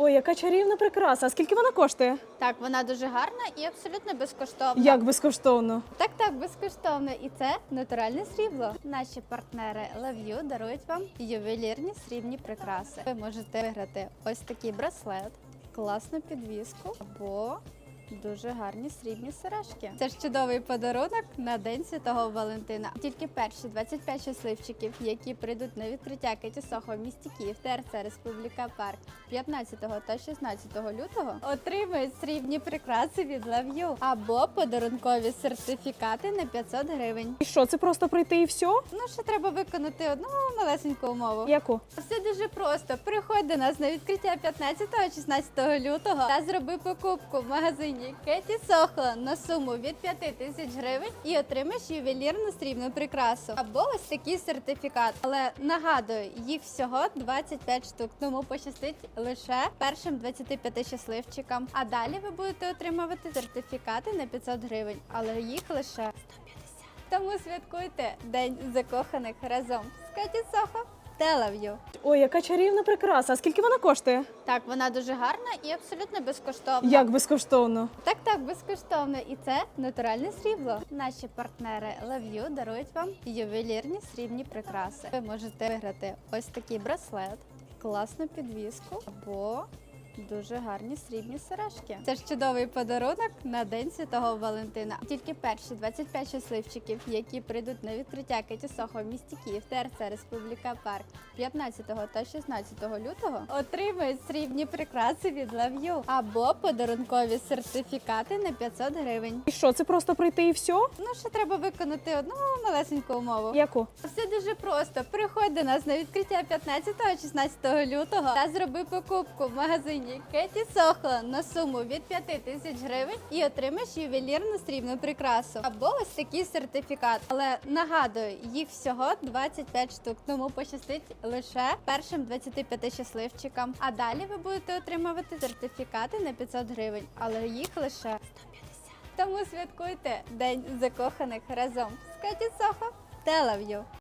Ой, яка чарівна прикраса. А скільки вона коштує? Так, вона дуже гарна і абсолютно безкоштовна. Як безкоштовно? Так, так, безкоштовно. І це натуральне срібло. Наші партнери Love You дарують вам ювелірні срібні прикраси. Ви можете виграти ось такий браслет, класну підвіску або дуже гарні срібні сережки. Це ж чудовий подарунок на День Святого Валентина. Тільки перші 25 щасливчиків, які прийдуть на відкриття Кеті Сохо в місті Київ, ТРЦ Республіка Парк 15 та 16 лютого, отримують срібні прикраси від Love You або подарункові сертифікати на 500 гривень. І що, це просто прийти і все? Ну ще треба виконати одну малесеньку умову. Яку? Все дуже просто. Приходь до нас на відкриття 15-16 лютого та зроби покупку в магазині Кеті Сохо на суму від 5 тисяч гривень і отримаєш ювелірну срібну прикрасу або ось такий сертифікат. Але нагадую, їх всього 25 штук, тому пощастить лише першим 25 щасливчикам. А далі ви будете отримувати сертифікати на 500 гривень, але їх лише 150. Тому святкуйте День закоханих разом з Кеті Сохо You. Ой, яка чарівна прикраса. А скільки вона коштує? Так, вона дуже гарна і абсолютно безкоштовна. Як безкоштовно? Так, так, безкоштовно. І це натуральне срібло. Наші партнери Love You дарують вам ювелірні срібні прикраси. Ви можете виграти ось такий браслет, класну підвіску або дуже гарні срібні сережки. Це ж чудовий подарунок на День Святого Валентина. Тільки перші 25 щасливчиків, які прийдуть на відкриття Кеті Сохо в місті Київ, ТРЦ Республіка Парк 15 та 16 лютого, отримують срібні прикраси від Love You або подарункові сертифікати на 500 гривень. І що, це просто прийти і все? Ну ще треба виконати одну малесеньку умову. Яку? Все дуже просто. Приходь до нас на відкриття 15-16 лютого та зроби покупку в магазині Кеті Сохо на суму від 5 тисяч гривень і отримаєш ювелірну срібну прикрасу або ось такий сертифікат. Але нагадую, їх всього 25 штук, тому пощастить лише першим 25 щасливчикам. А далі ви будете отримувати сертифікати на 500 гривень, але їх лише 150. Тому святкуйте День закоханих разом з Кеті Сохо You.